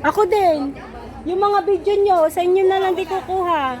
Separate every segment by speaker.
Speaker 1: Ako din. Yung mga video nyo, sa inyo na lang di kukuha.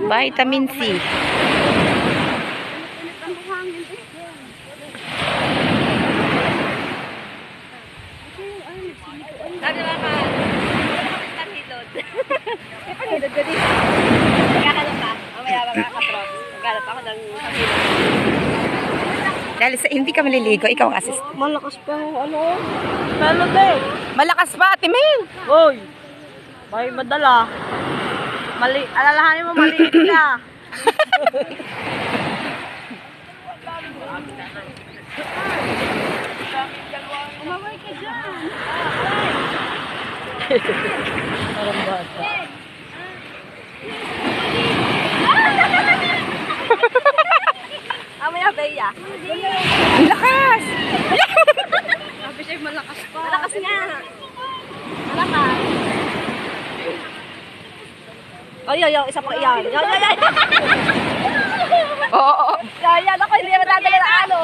Speaker 2: ng takilod.
Speaker 3: Dahil sa hindi ka maliligo, ikaw ang assist.
Speaker 1: Malakas pa ano? Pero din.
Speaker 3: Malakas pa, Ate Mel!
Speaker 1: Hoy! May madala. Mali, alalahanin mo maliit ka. Umaway ka dyan. Parang bata.
Speaker 2: Mamaya Beya.
Speaker 3: Ang lakas!
Speaker 1: Sabi sa'yo malakas pa.
Speaker 2: Malakas nga. Oh, yo, yo, isa pa yan. Yo, yo, yo.
Speaker 3: Oo, oo,
Speaker 2: yo, ako hindi naman dadala ng ano.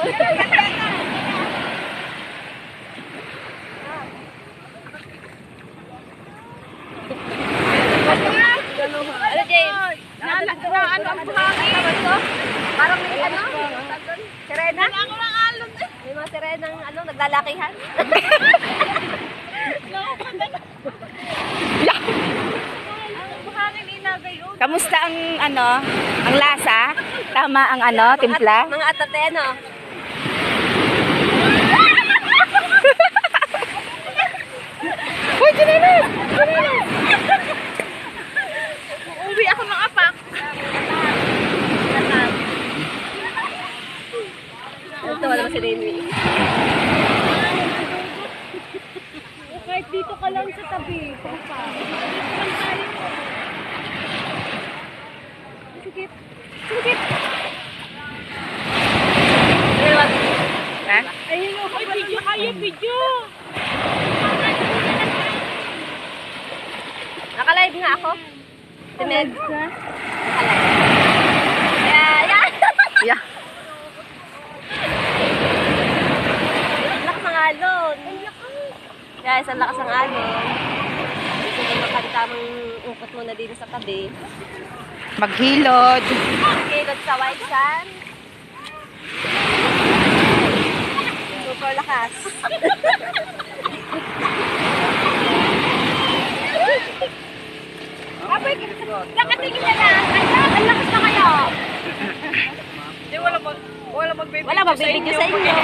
Speaker 2: Ano, James?
Speaker 1: Nalagdaan ang buhangin.
Speaker 2: Parang may ano? Sirena? Wala ko lang alon. May mga sirenang ano, naglalakihan.
Speaker 1: Ang buhangin inagay yun.
Speaker 3: Kamusta ang ano, ang lasa? Tama ang ano, timpla?
Speaker 2: Mga atate, ano?
Speaker 3: Uy, Jinelas!
Speaker 1: Uwi ako ng apak.
Speaker 2: Ito, wala mo si Renwy.
Speaker 1: Kahit dito ka lang sa tabi. Papa. Sikip. Video.
Speaker 2: Naka-live nga ako. Meg.
Speaker 1: Ka?
Speaker 2: Yeah, yeah.
Speaker 3: Yeah.
Speaker 2: Lakas ng alon. Guys, ang lakas ng alon. Gusto mo makalitamang ungkot muna din sa tabi.
Speaker 3: Maghilod.
Speaker 2: Kilot sa white sand. Super lakas. Abay, nakatingin na lang. Ang lakas na kayo.
Speaker 1: Hindi, wala mag... Wala magbibigay
Speaker 2: Wala magbibigyo sa inyo.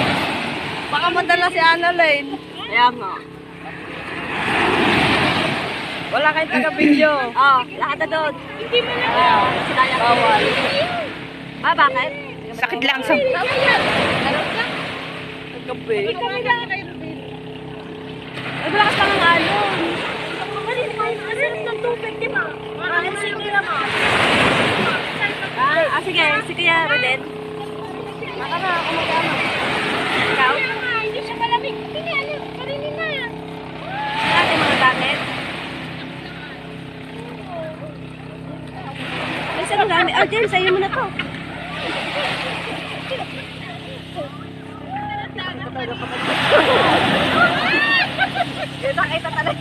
Speaker 1: Baka madala si Annalyn.
Speaker 2: Kaya nga.
Speaker 1: Wala kayong taga-video.
Speaker 2: Oh, lahat na doon. Hindi mo na. Oh, sinaya ko.
Speaker 1: Bawal.
Speaker 2: Ah, bakit?
Speaker 3: Sakit lang sa...
Speaker 2: Bawal yan. Ganun ka.
Speaker 1: Gabi.
Speaker 2: Kami lang kayo Ay, malakas pa ng alon. Kanina kayo, kasi ng tubig, di ba? Ah, sige naman. Ah, ah, sige, sige yan, Roden. Baka na, ako mag-ano. Ikaw? Hindi siya malamig. Hindi, ano, karinin na. Natin mga gamit. Ay, saan ang gamit? Oh, James, sa'yo mo na to. Kita kita talaga.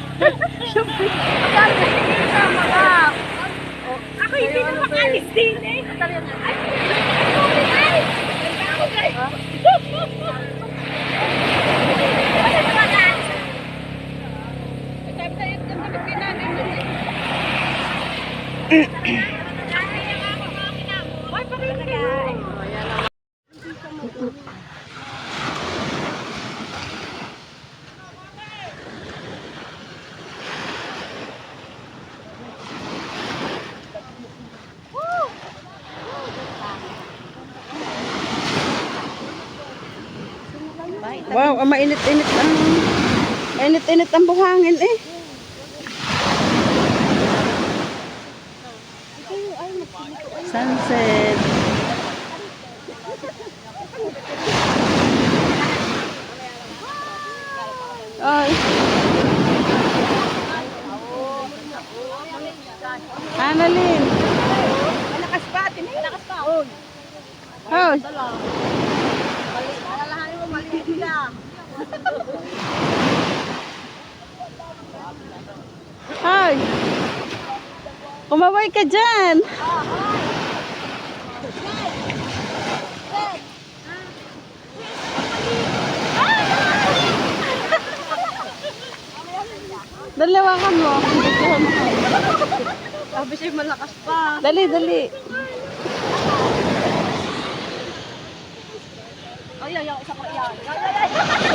Speaker 2: Siyempre. Ang dami.
Speaker 1: Ako hindi na makalis din eh.
Speaker 3: Ay, Wow, ang mainit-init ang mainit-init ang buhangin eh. Sunset. Ay. Annalyn.
Speaker 2: Malakas pa, malakas pa.
Speaker 3: Oh.
Speaker 2: Dala. Mo, maliit ka.
Speaker 3: Hi. Kumaway ka dyan. Mo.
Speaker 2: Sabi siya malakas pa.
Speaker 3: Dali, dali.
Speaker 2: Ay, ay, ay, isa pa yan.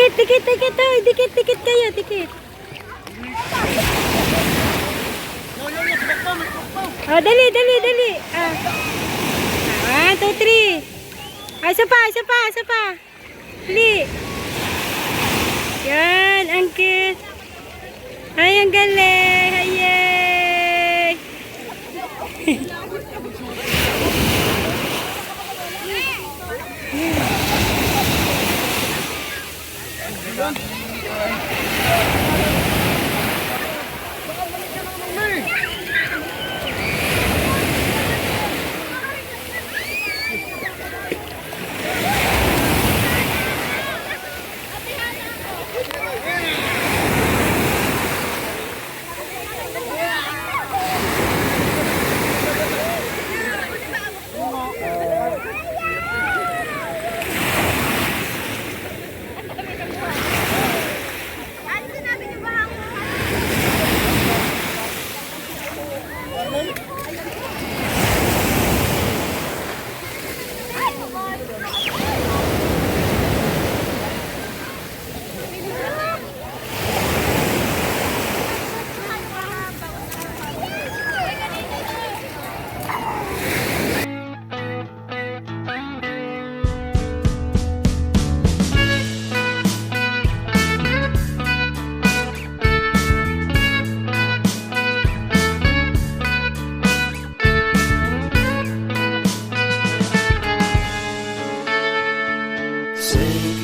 Speaker 1: Dikit, dikit, dikit, ay, dikit, dikit kayo, dikit. Oh, dali, dali, dali. Ah. One, two, three. Ay, isa pa, isa pa, isa pa. Dali. Yan, ang cute. Ay, ang galing. Hayay.
Speaker 4: Say